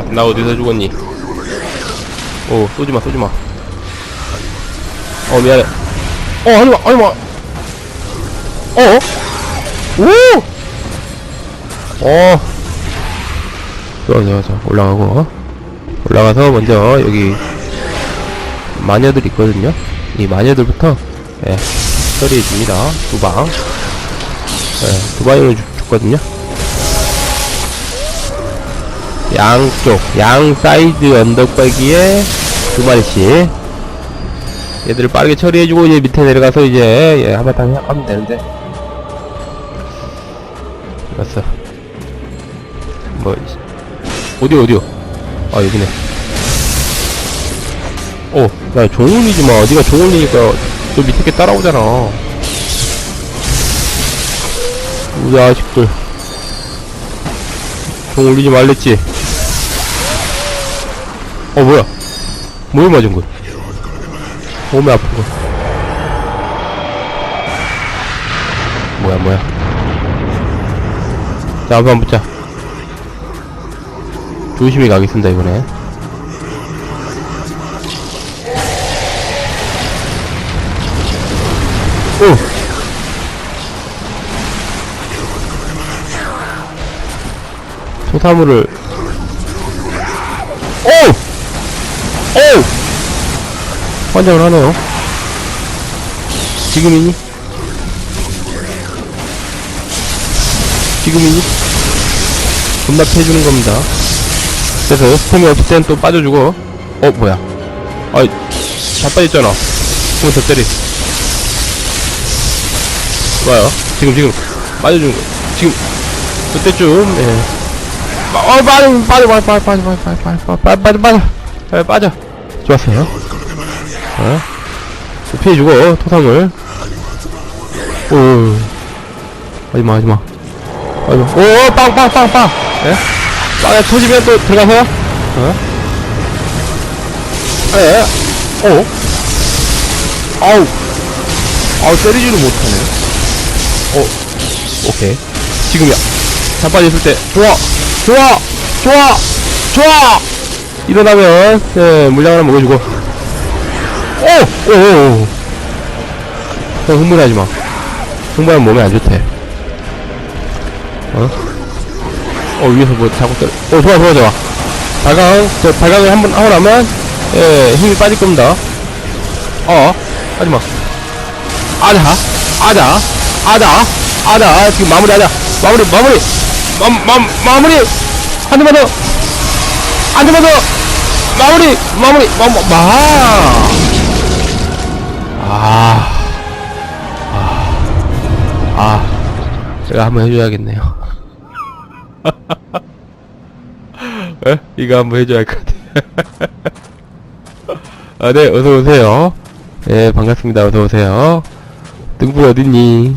나, 나 어디서 죽었니? 오, 쏘지마, 쏘지마. 어, 미안해. 어, 하지마, 하지마. 어? 오! 어. 좋아, 좋아, 좋아. 올라가고. 올라가서 먼저 여기 마녀들 있거든요. 이 마녀들부터, 예, 처리해줍니다. 두 방. 예, 두 죽, 죽거든요. 양쪽, 양 사이드 언덕배기에 두 마리씩. 얘들을 빠르게 처리해주고, 이제 밑에 내려가서 이제, 예, 한바탕 하면 되는데. 됐어. 뭐, 어디, 어디요? 아, 여기네. 어, 야, 종울리지 마. 네가 종울리니까 저 밑에 게 따라오잖아. 우리 아식들. 종울리지 말랬지? 어, 뭐야? 뭘 맞은 거야? 몸이 아픈 거. 뭐야, 뭐야. 자, 한번 붙자. 조심히 가겠습니다, 이번에. 오! 소사물을 오! 오! 환장을 하네요. 지금이니? 지금이니? 존나 패주는 겁니다. 그래서 스팸이 없을 땐 또 빠져주고. 어 뭐야? 아이 다 빠졌잖아. 그럼 더 때리. 좋아요. 지금 지금. 빠져주는 거. 지금. 그때쯤 예. 어, 빠져, 빠져, 빠져, 빠져, 빠져, 빠져, 빠져, 빠져, 빠져, 빠져, 빠져, 빠져. 좋았어요. 어? 피해주고, 토상을. 오, 하지마, 하지마. 하지마. 오, 빵, 빵, 빵, 빵. 예? 빵에 터지면 또 들어가서, 어? 예, 어? 아우. 아우, 때리지를 못하네. 어, 오케이. 지금이야. 자빠졌을 때, 좋아! 좋아! 좋아! 좋아! 일어나면, 예, 물량 하나 먹어주고. 오! 오! 오! 형, 흥분하지 마. 흥분하면 몸에 안 좋대. 어? 어, 위에서 뭐 자꾸 때려. 어, 좋아, 좋아, 좋아. 발광, 저, 발광을 한번 하고 나면, 예, 힘이 빠질 겁니다. 어, 하지 마. 아자, 아자, 아자, 아자, 지금 마무리 하자. 마무리, 마무리! 마, 마, 마무리! 한 대만 더! 한 대만 더! 마무리! 마무리! 마, 마, 마! 아. 아. 아. 제가 한번 해줘야겠네요. 에? 이거 한번 해줘야 할 것 같아. 아, 네, 어서오세요. 네, 반갑습니다. 어서오세요. 등불 어딨니?